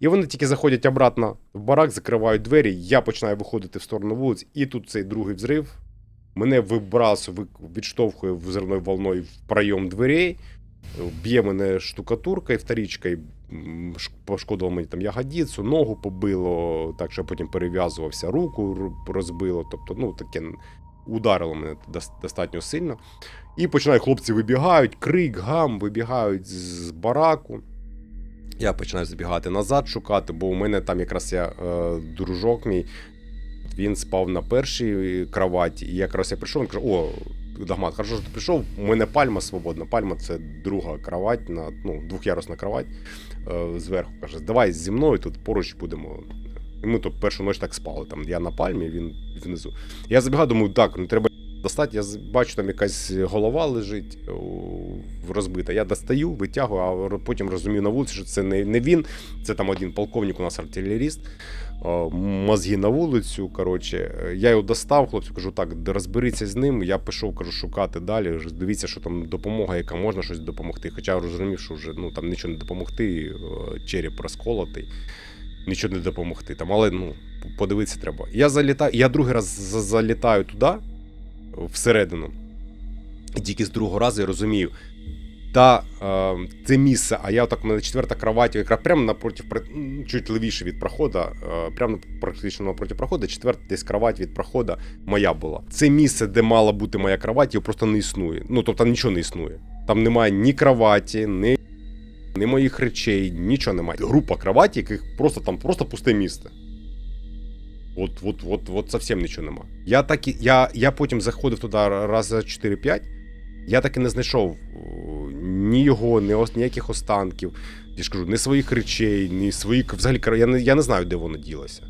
І вони тільки заходять обратно в барак, закривають двері. Я починаю виходити в сторону вулиць, і тут цей другий взрив. Мене вибрасує, відштовхує взривною волною в прийом дверей, б'є мене штукатуркою, вторічкою, пошкодило мені там ягодицю, ногу побило, так що я потім перев'язувався, руку розбило. Тобто, ну таке ударило мене достатньо сильно. І починаю, хлопці вибігають, крик, гам, вибігають з бараку. Я починаю збігати назад, шукати, бо у мене там якраз я е, дружок мій. Він спав на першій кроваті, і якраз я прийшов, він каже: О, Дагмат, хорошо, що ти прийшов. У мене пальма свободна. Пальма це друга кровать, на, ну, двох'ярусна кровать е, зверху. Каже, давай зі мною тут поруч будемо. І ми тут першу ніч так спали. Там я на пальмі, він внизу. Я забігаю, думаю, так, ну треба достати. Я бачу, там якась голова лежить розбита. Я достаю, витягую, а потім розумію на вулиці, що це не, не він, це там один полковник у нас артилеріст. Мозги на вулицю. Коротше, Е, я його достав, хлопцю кажу, так, розберіться з ним. Я пішов, кажу, шукати далі. Дивіться, що там допомога, яка можна щось допомогти. Хоча розумів, що вже ну там нічого не допомогти, е, череп розколотий, нічого не допомогти. Там, але ну, подивитися треба. Я залітаю, я другий раз залітаю туди, всередину. І тільки з другого разу я розумію. Та е, це місце, а я отак, у мене четверта кровать, якраз прямо напроти, чуть лівіше від проходу, е, прямо практично напроти проходу, четверта десь кровать від проходу моя була. Це місце, де мала бути моя кровать, його просто не існує. Ну, тобто нічого не існує. Там немає ні кроваті, ні, ні моїх речей, нічого немає. Група кроваті, яких просто там просто пусте місце. От, от, от, от совсем нічого нема. Я так і, я, я потім заходив туди раз за 4-5. Я так і не знайшов ні його, ні ніяких останків. Я ж кажу, ні своїх речей, ні своїх. Взагалі, я не, я не знаю, де воно ділося.